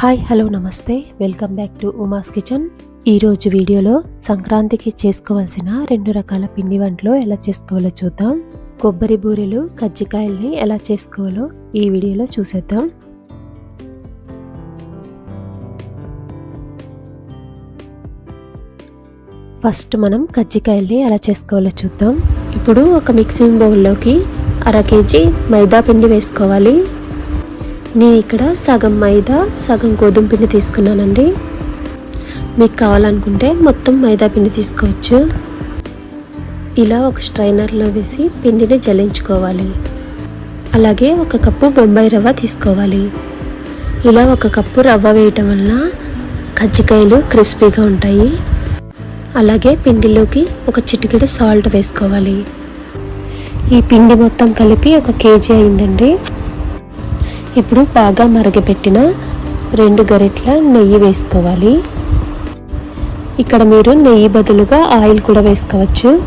Hi hello namaste. Welcome back to Uma's kitchen. ఈరోజు వీడియోలో సంక్రాంతికి చేసుకోవాల్సిన రెండు రకాల పిండి వంటలు ఎలా చేసుకోవాలో చూద్దాం. కొబ్బరి బూరెలు కజ్జికాయల్ని ఎలా చేసుకోవాలో ఈ వీడియోలో చూసేద్దాం. ఫస్ట్ మనం కజ్జికాయల్ని ఎలా చేసుకోవాలో చూద్దాం. ఇప్పుడు ఒక మిక్సింగ్ బౌల్లోకి అర కేజీ మైదా పిండి వేసుకోవాలి. నేను ఇక్కడ సగం మైదా సగం గోధుమ పిండి తీసుకున్నానండి. మీకు కావాలనుకుంటే మొత్తం మైదా పిండి తీసుకోవచ్చు. ఇలా ఒక స్ట్రైనర్లో వేసి పిండిని జల్లించుకోవాలి. అలాగే ఒక కప్పు బొంబాయి రవ్వ తీసుకోవాలి. ఇలా ఒక కప్పు రవ్వ వేయటం వల్ల కజ్జికాయలు క్రిస్పీగా ఉంటాయి. అలాగే పిండిలోకి ఒక చిటికెడు సాల్ట్ వేసుకోవాలి. ఈ పిండి మొత్తం కలిపి ఒక కేజీ అయిందండి. ఇప్పుడు బాగా మరగపెట్టిన రెండు గరిట్ల నెయ్యి వేసుకోవాలి. ఇక్కడ మీరు నెయ్యి బదులుగా ఆయిల్ కూడా వేసుకోవచ్చు.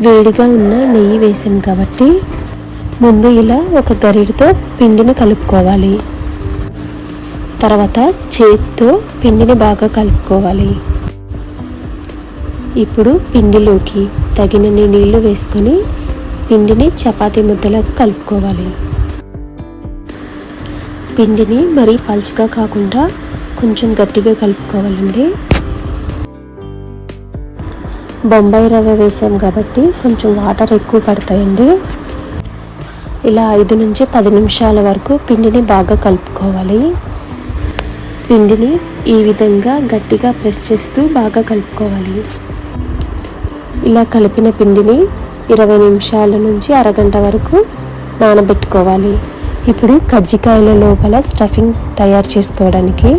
వేడిగా ఉన్న నెయ్యి వేసాను కాబట్టి ముందు ఇలా ఒక గరిటతో పిండిని కలుపుకోవాలి. తర్వాత చేతితో పిండిని బాగా కలుపుకోవాలి. ఇప్పుడు పిండిలోకి తగినన్ని నీళ్ళు వేసుకొని పిండిని చపాతీ ముద్దలాగా కలుపుకోవాలి. పిండిని మరీ పలుచగా కాకుండా కొంచెం గట్టిగా కలుపుకోవాలండి. బొంబాయి రవ్వ వేసాం కాబట్టి కొంచెం వాటర్ ఎక్కువ పడతాయండి. ఇలా ఐదు నుంచి పది నిమిషాల వరకు పిండిని బాగా కలుపుకోవాలి. పిండిని ఈ విధంగా గట్టిగా ప్రెస్ చేస్తూ బాగా కలుపుకోవాలి. ఇలా కలిపిన పిండిని ఇరవై నిమిషాల నుంచి అరగంట వరకు నానబెట్టుకోవాలి. ఇప్పుడు కజ్జికాయల లోపల స్టఫింగ్ తయారు చేసుకోవడానికి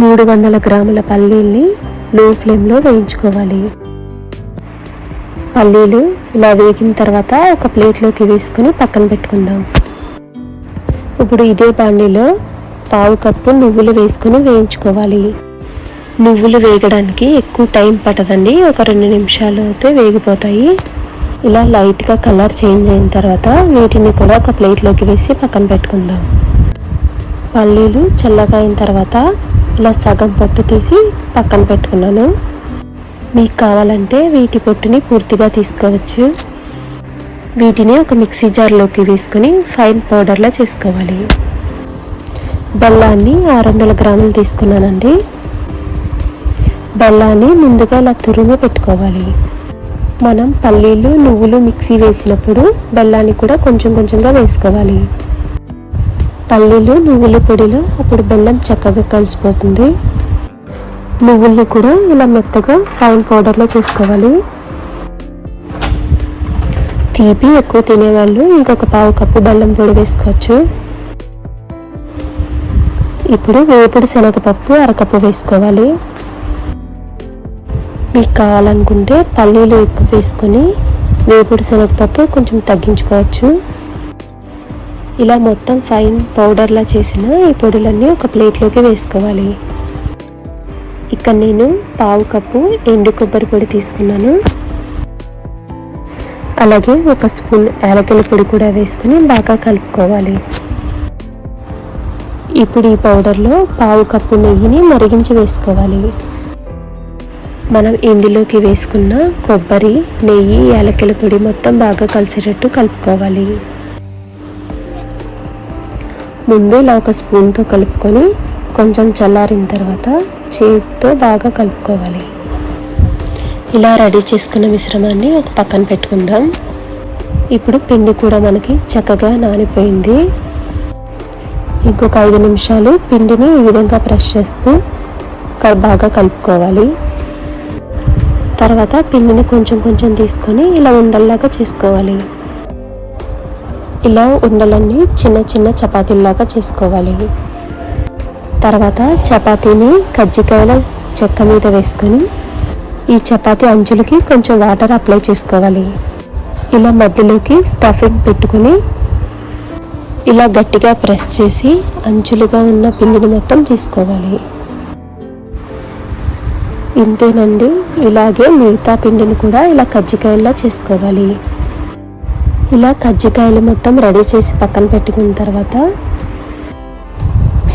మూడు వందల గ్రాముల పల్లీల్ని లో ఫ్లేమ్లో వేయించుకోవాలి. పల్లీలు ఇలా వేగిన తర్వాత ఒక ప్లేట్లోకి వేసుకొని పక్కన పెట్టుకుందాం. ఇప్పుడు ఇదే బాండీలో పావు కప్పు నువ్వులు వేసుకొని వేయించుకోవాలి. నువ్వులు వేగడానికి ఎక్కువ టైం పట్టదండి ఒక రెండు నిమిషాలు అయితే వేగిపోతాయి. ఇలా లైట్గా కలర్ చేంజ్ అయిన తర్వాత వీటిని కూడా ఒక ప్లేట్లోకి వేసి పక్కన పెట్టుకుందాం. పల్లీలు చల్లగా అయిన తర్వాత ఇలా సగం పొట్టు తీసి పక్కన పెట్టుకున్నాను. మీకు కావాలంటే వీటి పొట్టుని పూర్తిగా తీసుకోవచ్చు. వీటిని ఒక మిక్సీ జార్లోకి వేసుకుని ఫైన్ పౌడర్లా చేసుకోవాలి. బెల్లాన్ని ఆరు వందల గ్రాములు తీసుకున్నానండి. బెల్లాన్ని ముందుగా ఇలా తురుము పెట్టుకోవాలి. మనం పల్లీలు నువ్వులు మిక్సీ వేసినప్పుడు బెల్లాన్ని కూడా కొంచెం కొంచెంగా వేసుకోవాలి. పల్లీలు నువ్వుల పొడిలో అప్పుడు బెల్లం చక్కగా కలిసిపోతుంది. నువ్వుల్ని కూడా ఇలా మెత్తగా ఫైన్ పౌడర్లో చేసుకోవాలి. తీపి ఎక్కువ తినేవాళ్ళు ఇంకొక పావు కప్పు బెల్లం పొడి వేసుకోవచ్చు. ఇప్పుడు వేపుడు శనగపప్పు అరకప్పు వేసుకోవాలి. మీకు కావాలనుకుంటే పల్లీలు ఎక్కువ వేసుకొని వేపుడు శనగపప్పు కొంచెం తగ్గించుకోవచ్చు. ఇలా మొత్తం ఫైన్ పౌడర్లా చేసిన ఈ పొడులన్నీ ఒక ప్లేట్లోకి వేసుకోవాలి. ఇక్కడ నేను పావు కప్పు ఎండు కొబ్బరి పొడి తీసుకున్నాను. అలాగే ఒక స్పూన్ యాలకుల పొడి కూడా వేసుకుని బాగా కలుపుకోవాలి. ఇప్పుడు ఈ పౌడర్లో పావు కప్పు నెయ్యిని మరిగించి వేసుకోవాలి. మనం ఇందులోకి వేసుకున్న కొబ్బరి నెయ్యి యాలకుల పొడి మొత్తం బాగా కలిసేటట్టు కలుపుకోవాలి. ముందు ఇలా ఒక స్పూన్తో కలుపుకొని కొంచెం చల్లారిన తర్వాత చేతితో బాగా కలుపుకోవాలి. ఇలా రెడీ చేసుకున్న మిశ్రమాన్ని ఒక పక్కన పెట్టుకుందాం. ఇప్పుడు పిండి కూడా మనకి చక్కగా నానిపోయింది. ఇంకొక ఐదు నిమిషాలు పిండిని ఈ విధంగా ప్రెస్ చేస్తూ బాగా కలుపుకోవాలి. తర్వాత పిండిని కొంచెం కొంచెం తీసుకొని ఇలా ఉండల్లాగా చేసుకోవాలి. ఇలా ఉండలన్నీ చిన్న చిన్న చపాతీల్లాగా చేసుకోవాలి. తర్వాత చపాతీని కజ్జికాయల చెక్క మీద వేసుకొని ఈ చపాతీ అంచులకి కొంచెం వాటర్ అప్లై చేసుకోవాలి. ఇలా మధ్యలోకి స్టఫింగ్ పెట్టుకొని ఇలా గట్టిగా ప్రెస్ చేసి అంచులుగా ఉన్న పిండిని మొత్తం తీసుకోవాలి. ఇంతేనండి. ఇలాగే మిగతా పిండిని కూడా ఇలా కజ్జికాయల్లా చేసుకోవాలి. ఇలా కజ్జికాయలు మొత్తం రెడీ చేసి పక్కన పెట్టుకున్న తర్వాత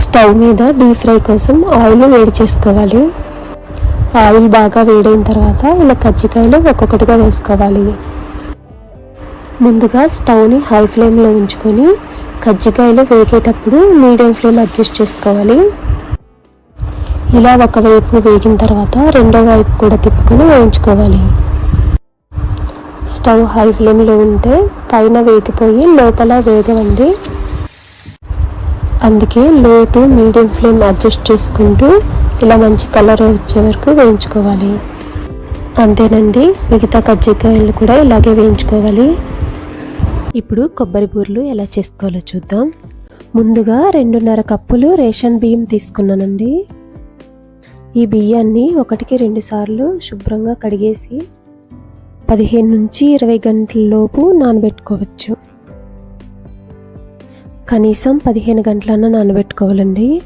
స్టవ్ మీద డీప్ ఫ్రై కోసం ఆయిల్ వేడి చేసుకోవాలి. ఆయిల్ బాగా వేడైన తర్వాత ఇలా కజ్జికాయలు ఒక్కొక్కటిగా వేసుకోవాలి. ముందుగా స్టవ్ని హై ఫ్లేమ్లో ఉంచుకొని కజ్జికాయలు వేగేటప్పుడు మీడియం ఫ్లేమ్ అడ్జస్ట్ చేసుకోవాలి. ఇలా ఒకవైపు వేగిన తర్వాత రెండో వైపు కూడా తిప్పుకొని వేయించుకోవాలి. స్టవ్ హై ఫ్లేమ్లో ఉంటే పైన వేగిపోయి లోపల వేగవండి. అందుకే లో టు మీడియం ఫ్లేమ్ అడ్జస్ట్ చేసుకుంటూ ఇలా మంచి కలర్ వచ్చే వరకు వేయించుకోవాలి. అంతేనండి మిగతా కజ్జికాయలు కూడా ఇలాగే వేయించుకోవాలి. ఇప్పుడు కొబ్బరి బూరలు ఎలా చేసుకోవాలో చూద్దాం. ముందుగా రెండున్నర కప్పులు రేషన్ బియ్యం తీసుకున్నానండి. ఈ బియ్యాన్ని ఒకటికి రెండుసార్లు శుభ్రంగా కడిగేసి పదిహేను నుంచి ఇరవై గంటల లోపు నానబెట్టుకోవచ్చు. కనీసం పదిహేను గంటలన్నా నానబెట్టుకోవాలండి.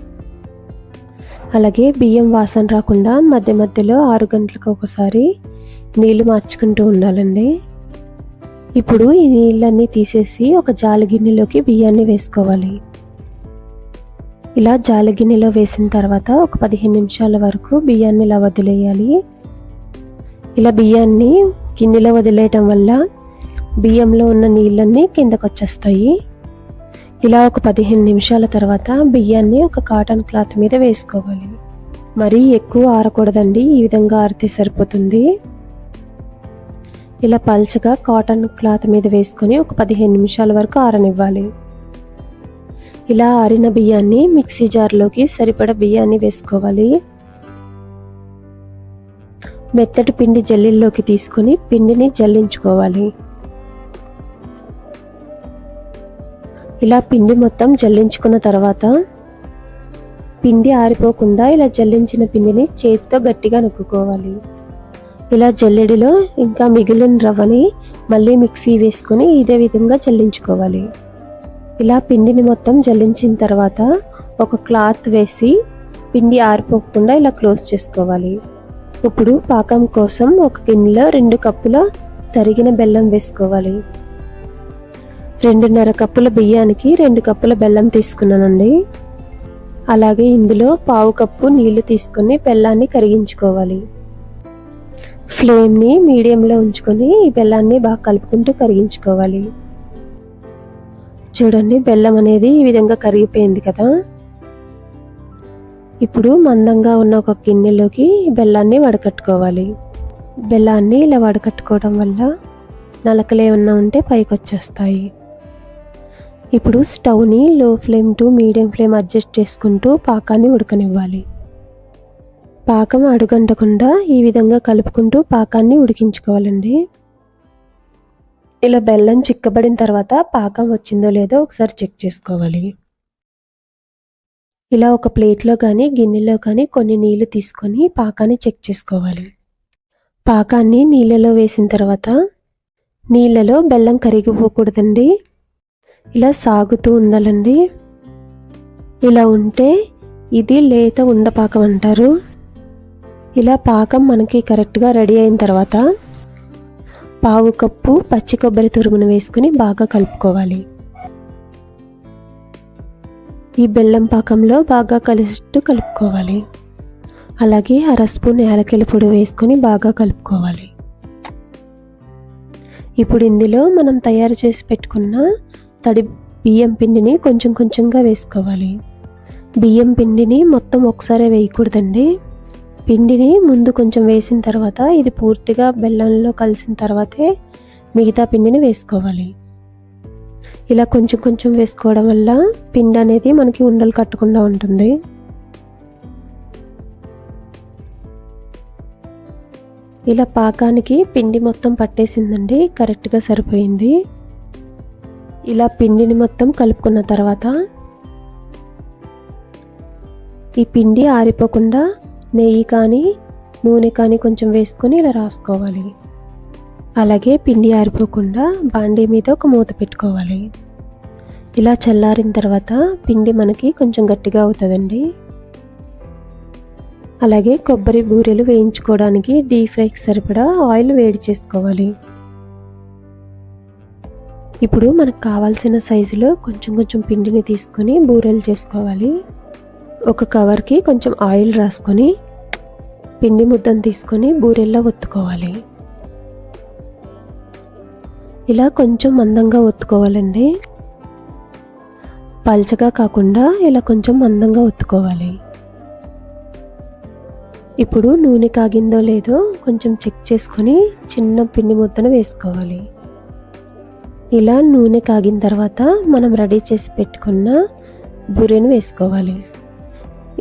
అలాగే బియ్యం వాసన రాకుండా మధ్య మధ్యలో ఆరు గంటలకు ఒకసారి నీళ్ళు మార్చుకుంటూ ఉండాలండి. ఇప్పుడు ఈ నీళ్ళన్నీ తీసేసి ఒక జాలి గిన్నెలోకి బియ్యాన్ని వేసుకోవాలి. ఇలా జాలగిన్నెలో వేసిన తర్వాత ఒక పదిహేను నిమిషాల వరకు బియ్యాన్ని ఇలా వదిలేయాలి. ఇలా బియ్యాన్ని గిన్నెలో వదిలేయటం వల్ల బియ్యంలో ఉన్న నీళ్ళన్నీ కిందకు వచ్చేస్తాయి ఇలా ఒక పదిహేను నిమిషాల తర్వాత బియ్యాన్ని ఒక కాటన్ క్లాత్ మీద వేసుకోవాలి. మరీ ఎక్కువ ఆరకూడదండి ఈ విధంగా ఆరితే సరిపోతుంది. ఇలా పల్చగా కాటన్ క్లాత్ మీద వేసుకొని ఒక పదిహేను నిమిషాల వరకు ఆరనివ్వాలి. ఇలా ఆరిన బియ్యాన్ని మిక్సీ జార్లోకి సరిపడ బియ్యాన్ని వేసుకోవాలి. మెత్తటి పిండి జల్లిల్లోకి తీసుకొని పిండిని జల్లించుకోవాలి. ఇలా పిండి మొత్తం జల్లించుకున్న తర్వాత పిండి ఆరిపోకుండా ఇలా జల్లించిన పిండిని చేతితో గట్టిగా నొక్కుకోవాలి. ఇలా జల్లెడిలో ఇంకా మిగిలిన రవ్వని మళ్ళీ మిక్సీ వేసుకొని ఇదే విధంగా జల్లించుకోవాలి. ఇలా పిండిని మొత్తం జల్లించిన తర్వాత ఒక క్లాత్ వేసి పిండి ఆరిపోకుండా ఇలా క్లోజ్ చేసుకోవాలి. ఇప్పుడు పాకం కోసం ఒక గిన్నెలో రెండు కప్పుల తరిగిన బెల్లం వేసుకోవాలి. రెండున్నర కప్పుల బియ్యానికి రెండు కప్పుల బెల్లం తీసుకున్నానండి. అలాగే ఇందులో పావు కప్పు నీళ్ళు తీసుకొని బెల్లాన్ని కరిగించుకోవాలి. ఫ్లేమ్ని మీడియంలో ఉంచుకొని ఈ బెల్లాన్ని బాగా కలుపుకుంటూ కరిగించుకోవాలి. చూడండి బెల్లం అనేది ఈ విధంగా కరిగిపోయింది కదా. ఇప్పుడు మందంగా ఉన్న ఒక గిన్నెలోకి బెల్లాన్ని వడకట్టుకోవాలి. బెల్లాన్ని ఇలా వడకట్టుకోవడం వల్ల నలకలు ఏమన్నా ఉంటే పైకి వచ్చేస్తాయి ఇప్పుడు స్టవ్ని low flame to medium flame adjust చేసుకుంటూ పాకాన్ని ఉడకనివ్వాలి. పాకం అడుగంటకుండా ఈ విధంగా కలుపుకుంటూ పాకాన్ని ఉడికించుకోవాలండి. ఇలా బెల్లం చిక్కబడిన తర్వాత పాకం వచ్చిందో లేదో ఒకసారి చెక్ చేసుకోవాలి. ఇలా ఒక ప్లేట్లో కానీ గిన్నెలో కానీ కొన్ని నీళ్ళు తీసుకొని పాకాన్ని చెక్ చేసుకోవాలి. పాకాన్ని నీళ్ళలో వేసిన తర్వాత నీళ్ళలో బెల్లం కరిగిపోకూడదండి. ఇలా సాగుతూ ఉండాలండి. ఇలా ఉంటే ఇది లేత ఉండపాకం అంటారు. ఇలా పాకం మనకి కరెక్ట్గా రెడీ అయిన తర్వాత పావు కప్పు పచ్చి కొబ్బరి తురుమును వేసుకుని బాగా కలుపుకోవాలి. ఈ బెల్లం పాకంలో బాగా కలిసిట్టు కలుపుకోవాలి. అలాగే అర స్పూన్ యాలకుల పొడి వేసుకొని బాగా కలుపుకోవాలి. ఇప్పుడు ఇందులో మనం తయారు చేసి పెట్టుకున్న తడి బియ్యం పిండిని కొంచెం కొంచెంగా వేసుకోవాలి. బియ్యం పిండిని మొత్తం ఒకసారి వేయకూడదండి. పిండిని ముందు కొంచెం వేసిన తర్వాత ఇది పూర్తిగా బెల్లంలో కలిసిన తర్వాతే మిగతా పిండిని వేసుకోవాలి. ఇలా కొంచెం కొంచెం వేసుకోవడం వల్ల పిండి అనేది మనకి ఉండలు కట్టకుండా ఉంటుంది. ఇలా పాకానికి పిండి మొత్తం పట్టేసిందండి కరెక్ట్గా సరిపోయింది. ఇలా పిండిని మొత్తం కలుపుకున్న తర్వాత ఈ పిండి ఆరిపోకుండా నెయ్యి కానీ నూనె కానీ కొంచెం వేసుకొని ఇలా రాసుకోవాలి. అలాగే పిండి ఆరిపోకుండా బాండీ మీద ఒక మూత పెట్టుకోవాలి. ఇలా చల్లారిన తర్వాత పిండి మనకి కొంచెం గట్టిగా అవుతుందండి. అలాగే కొబ్బరి బూరెలు వేయించుకోవడానికి డీప్ ఫ్రైకి సరిపడా ఆయిల్ వేడి చేసుకోవాలి. ఇప్పుడు మనకు కావాల్సిన సైజులో కొంచెం కొంచెం పిండిని తీసుకొని బూరెలు చేసుకోవాలి. ఒక కవర్కి కొంచెం ఆయిల్ రాసుకొని పిండి ముద్దను తీసుకొని బూరెల్లా ఒత్తుకోవాలి. ఇలా కొంచెం మందంగా ఒత్తుకోవాలండి. పల్చగా కాకుండా ఇలా కొంచెం మందంగా ఒత్తుకోవాలి. ఇప్పుడు నూనె కాగిందో లేదో కొంచెం చెక్ చేసుకొని చిన్న పిండి ముద్దను వేసుకోవాలి. ఇలా నూనె కాగిన తర్వాత మనం రెడీ చేసి పెట్టుకున్న బూరెను వేసుకోవాలి.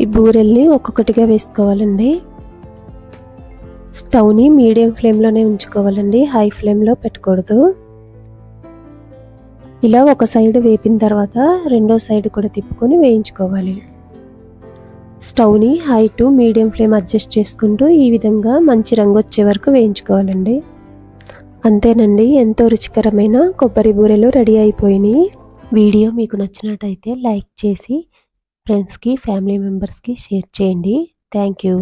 ఈ బూరెల్ని ఒక్కొక్కటిగా వేసుకోవాలండి. స్టవ్ని మీడియం ఫ్లేమ్లోనే ఉంచుకోవాలండి. హై ఫ్లేమ్లో పెట్టకూడదు. ఇలా ఒక సైడ్ వేపిన తర్వాత రెండో సైడ్ కూడా తిప్పుకొని వేయించుకోవాలి. స్టవ్ని high to medium flame adjust చేసుకుంటూ ఈ విధంగా మంచి రంగు వచ్చే వరకు వేయించుకోవాలండి. అంతేనండి ఎంతో రుచికరమైన కొబ్బరి బూరెలు రెడీ అయిపోయినాయి. వీడియో మీకు నచ్చినట్టయితే లైక్ చేసి ఫ్రెండ్స్కి ఫ్యామిలీ మెంబర్స్కి షేర్ చేయండి. Thank you.